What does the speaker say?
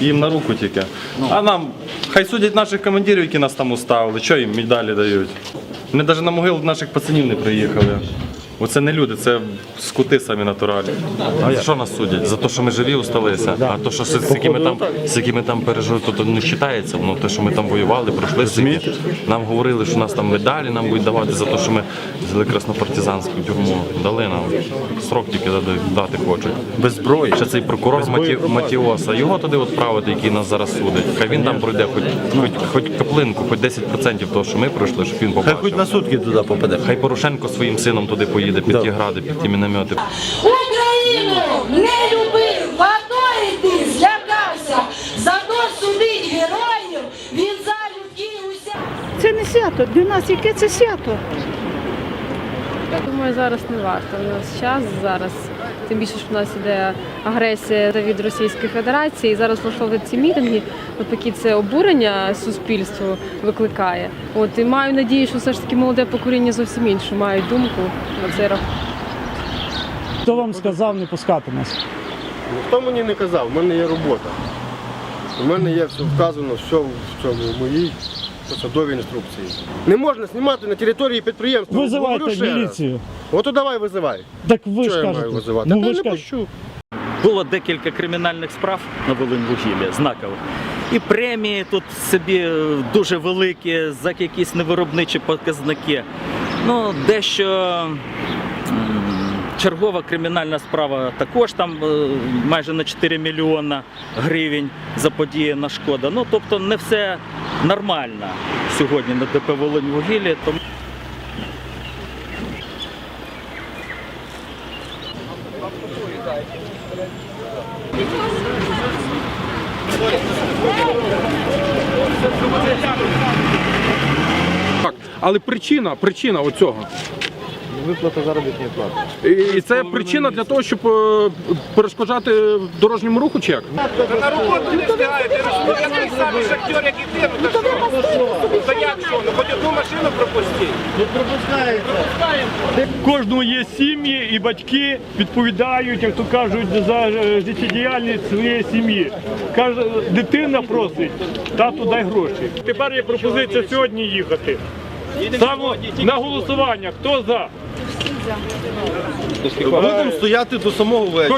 Їм на руку тільки. А нам, хай судять наших командирів, які нас там уставили, що їм медалі дають. Вони навіть на могилу наших пацанів не приїхали. Оце не люди, це скути самі натуральні. А що нас судять? За те, що ми живі усталися. А то, що з, якими там з якими там пережили, то, то не вважається. Воно те, що ми там воювали, пройшли стільки. Нам говорили, що нас там медалі нам будуть давати за те, що ми взяли краснопартизанську тюрму. Дали нам срок тільки дати, хочуть. Без зброї. Ще цей прокурор Маті, Матіоса. Його туди відправити, який нас зараз судить. Хай він там пройде хоч, хоч, хоч каплинку, хоч 10% того, що ми пройшли, щоб він побачив. Хай хоч на сутки туди попаде. Хай Порошенко своїм сином туди поїде, під ті гради, під ті міномети. Україну не любив, водою ти злякався, зато судить героїв, він за залюбки уся. Це не свято. Для нас яке це свято? Я думаю, зараз не варто. У нас час зараз. Тим більше, що в нас іде агресія від Російської Федерації. І зараз влаштовують ці мітинги. Навпаки, це обурення суспільству викликає. От і маю надію, що все ж таки молоде покоління зовсім іншу мають думку на цей рахунок. Хто вам сказав не пускати нас? Хто мені не казав, в мене є робота. У мене є все вказано, все в моїй посадовій інструкції. Не можна знімати на території підприємства. Визивайте Говорю ще раз. міліцію. Ото давай визивай. Так ви Що ж я маю кажете. визивати? Ну Та ви я ж не кажете. пущу. Було декілька кримінальних справ на Волинвугіллі, знакових. І премії тут собі дуже великі за якісь невиробничі показники. Ну, дещо м, чергова кримінальна справа також там е, майже на 4 мільйона гривень заподіяна шкода. Ну, тобто не все нормально сьогодні на ДП Волиньвугіллі. Тому Так, але причина, причина оцього. Виплата заробітної плати. І це причина для того, щоб е, перешкоджати дорожньому руху чи як? На роботу не встигаєте, я такий самий шахтер, як і ти, ну то що? Ну то як що? Ну хоч одну машину пропустіть. Кожного є сім'ї і батьки відповідають, як то кажуть, за е, життєдіяльність своєї сім'ї. Каже, дитина просить, тату дай гроші. Тепер є пропозиція сьогодні їхати. Ставимо на голосування. Хто за? Будемо стояти до самого вечора.